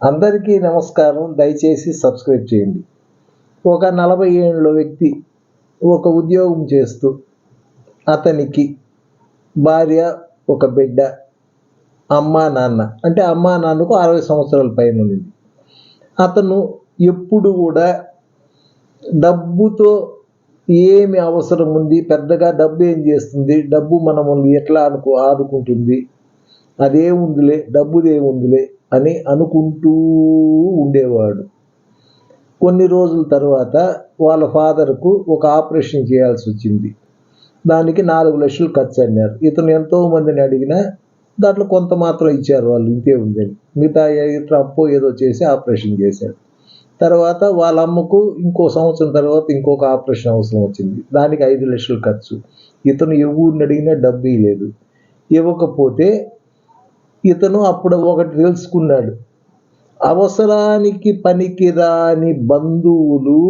అందరికీ నమస్కారం. దయచేసి సబ్స్క్రైబ్ చేయండి. ఒక నలభై ఏళ్ళ వ్యక్తి ఒక ఉద్యోగం చేస్తూ అతనికి భార్య ఒక బిడ్డ అమ్మా నాన్న అంటే అమ్మా నాన్నకు అరవై సంవత్సరాల పైన ఉంది. అతను ఎప్పుడు కూడా డబ్బుతో ఏమి అవసరం ఉంది పెద్దగా డబ్బు ఏం చేస్తుంది డబ్బు మనల్ని ఎట్లా అనుకో ఆదుకుంటుంది అదేముందిలే డబ్బుదేముందిలే అని అనుకుంటూ ఉండేవాడు. కొన్ని రోజుల తర్వాత వాళ్ళ ఫాదర్కు ఒక ఆపరేషన్ చేయాల్సి వచ్చింది. దానికి నాలుగు లక్షలు ఖర్చు అన్నారు. ఇతను ఎంతో మందిని అడిగినా దాంట్లో కొంత మాత్రం ఇచ్చారు వాళ్ళు ఇంతే ఉందని మిగతా ఇతర అప్పు ఏదో చేసి ఆపరేషన్ చేశాడు. తర్వాత వాళ్ళ అమ్మకు ఇంకో సంవత్సరం తర్వాత ఇంకొక ఆపరేషన్ అవసరం వచ్చింది. దానికి ఐదు లక్షలు ఖర్చు. ఇతను ఎవరిని అడిగినా డబ్బు లేదు ఇవ్వకపోతే ఇతను అప్పుడు ఒకటి తెలుసుకున్నాడు. అవసరానికి పనికిరాని బంధువులు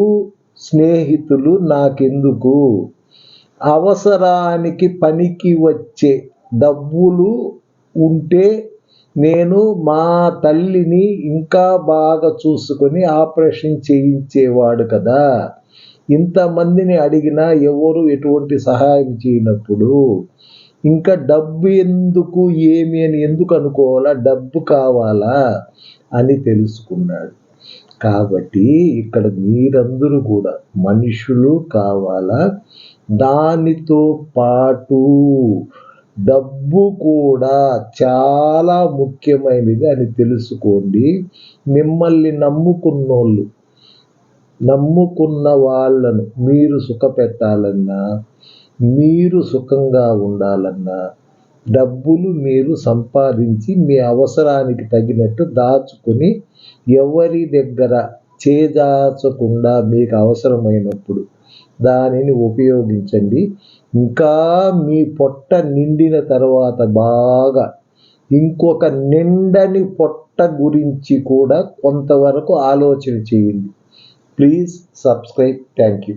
స్నేహితులు నాకెందుకు? అవసరానికి పనికి వచ్చే డబ్బులు ఉంటే నేను మా తల్లిని ఇంకా బాగా చూసుకొని ఆపరేషన్ చేయించేవాడు కదా. ఇంతమందిని అడిగినా ఎవరు ఎటువంటి సహాయం చేయనప్పుడు? ఇంకా డబ్బు ఎందుకు ఏమి అని ఎందుకు అనుకోవాలా? డబ్బు కావాలా అని తెలుసుకున్నాడు. కాబట్టి ఇక్కడ మీరందరూ కూడా మనుషులు కావాలా? దానితో పాటు డబ్బు కూడా చాలా ముఖ్యమైనది అని తెలుసుకోండి. మిమ్మల్ని నమ్ముకున్నోళ్ళు నమ్ముకున్న వాళ్ళను మీరు సుఖపెట్టాలన్నా మీరు సుఖంగా ఉండాలన్నా డబ్బులు మీరు సంపాదించి మీ అవసరానికి తగినట్టు దాచుకొని ఎవరి దగ్గర చేదాచకుండా మీకు అవసరమైనప్పుడు దానిని ఉపయోగించండి. ఇంకా మీ పొట్ట నిండిన తర్వాత బాగా ఇంకొక నిండని పొట్ట గురించి కూడా కొంతవరకు ఆలోచన చేయండి. Please subscribe. Thank you.